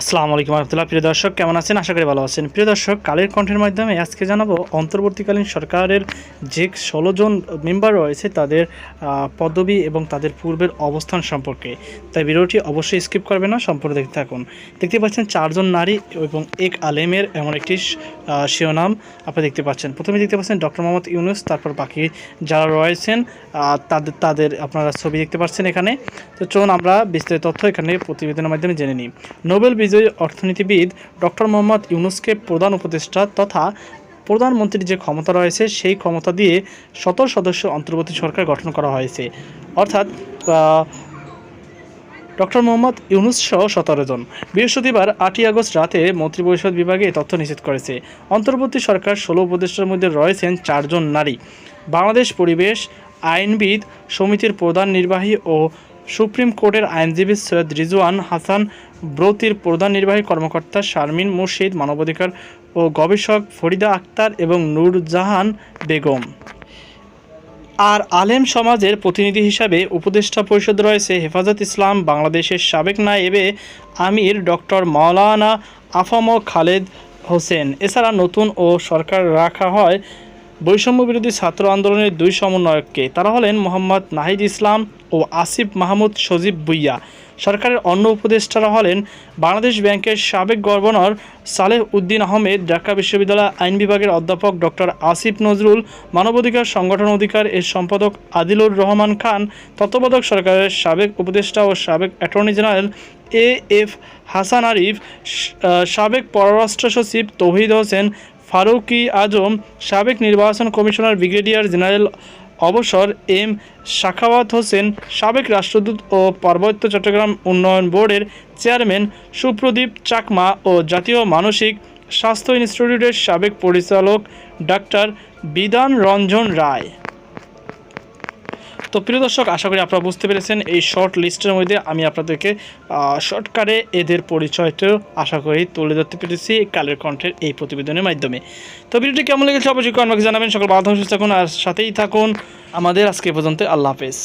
আসসালামু আলাইকুম রহমতুল্লাহ। প্রিয় দর্শক, কেমন আছেন? আশা করি ভালো আছেন। প্রিয় দর্শক, কালের কণ্ঠের মাধ্যমে আজকে জানাব, অন্তর্বর্তীকালীন সরকারের যে ষোলো জন মেম্বার রয়েছে, তাদের পদবি এবং তাদের পূর্বের অবস্থান সম্পর্কে। তাই ভিডিওটি অবশ্যই স্কিপ করবে না, সম্পূর্ণ দেখতে থাকুন। দেখতে পাচ্ছেন চারজন নারী এবং এক আলেমের এমন একটি শিরোনাম আপনি দেখতে পাচ্ছেন। প্রথমে দেখতে পাচ্ছেন ডক্টর মোহাম্মদ ইউনুস, তারপর বাকি যারা রয়েছেন তাদের তাদের আপনারা ছবি দেখতে পাচ্ছেন এখানে। তো চলুন আমরা বিস্তারিত তথ্য এখানে প্রতিবেদনের মাধ্যমে জেনে নিই। নোবেল বিজয়ী অর্থনীতিবিদ ডক্টর মোহাম্মদ ইউনুসকে প্রধান উপদেষ্টা তথা প্রধানমন্ত্রীর যে ক্ষমতা রয়েছে, সেই ক্ষমতা দিয়ে সতেরো সদস্য অন্তর্বর্তী সরকার গঠন করা হয়েছে। অর্থাৎ ডক্টর মোহাম্মদ ইউনুস সহ সতেরো জন। বৃহস্পতিবার আটই আগস্ট রাতে মন্ত্রিপরিষদ বিভাগে তথ্য নিশ্চিত করেছে। অন্তর্বর্তী সরকার ষোলো উপদেষ্টার মধ্যে রয়েছেন চারজন নারী। বাংলাদেশ পরিবেশ আইনবিদ সমিতির প্রধান নির্বাহী ও সুপ্রিম কোর্টের আইনজীবী সৈয়দ রিজওয়ান হাসান ব্রতির প্রধান নির্বাহী কর্মকর্তা শারমিন মুর্শিদ, মানবাধিকার ও গবেষক ফরিদা আক্তার এবং নূরজাহান বেগম। আর আলেম সমাজের প্রতিনিধি হিসাবে উপদেষ্টা পরিষদ রয়েছে হেফাজত ইসলাম, বাংলাদেশের সাবেক নায়েবে আমির ডক্টর মাওলানা আফাম খালেদ হোসেন। এছাড়া নতুন ও সরকার রাখা হয় বৈষম্য বিরোধী ছাত্র আন্দোলনের দুই সমন্বয়ককে। তারা হলেন মোহাম্মদ নাহিদ ইসলাম ও আসিফ মাহমুদ সজীব বুইয়া। সরকারের অন্য উপদেষ্টারা হলেন বাংলাদেশ ব্যাংকের সাবেক গভর্নর সালেহ উদ্দিন আহমেদ, ঢাকা বিশ্ববিদ্যালয় আইন বিভাগের অধ্যাপক ডক্টর আসিফ নজরুল, মানবাধিকার সংগঠন অধিকার এর সম্পাদক আদিলুর রহমান খান, তত্ত্বাবধায়ক সরকারের সাবেক উপদেষ্টা ও সাবেক attorney general A F Hasan Arif সাবেক পররাষ্ট্র সচিব তৌহিদ হোসেন ফারুকি আজম, সাবেক নির্বাচন কমিশনার ব্রিগেডিয়ার জেনারেল অবসর এম শাখাওয়াত হোসেন, সাবেক রাষ্ট্রদূত ও পার্বত্য চট্টগ্রাম উন্নয়ন বোর্ডের চেয়ারম্যান সুপ্রদীপ চাকমা ও জাতীয় মানসিক স্বাস্থ্য ইনস্টিটিউটের সাবেক পরিচালক ডাক্তার বিধান রঞ্জন রায়। তো প্রিয় দর্শক, আশা করি আপনারা বুঝতে পেরেছেন এই শর্ট লিস্টের মধ্যে আমি আপনাদেরকে শর্টকারে এদের পরিচয়টাও আশা করি তুলে ধরতে পেরেছি কালের কণ্ঠের এই প্রতিবেদনের মাধ্যমে। তো ভিডিওটি কেমন লেগেছে অবশ্যই আমাকে জানাবেন। সকল বাধা সুস্থ থাকুন, আর সাথেই থাকুন আমাদের আজকে পর্যন্ত। আল্লাহ হাফেজ।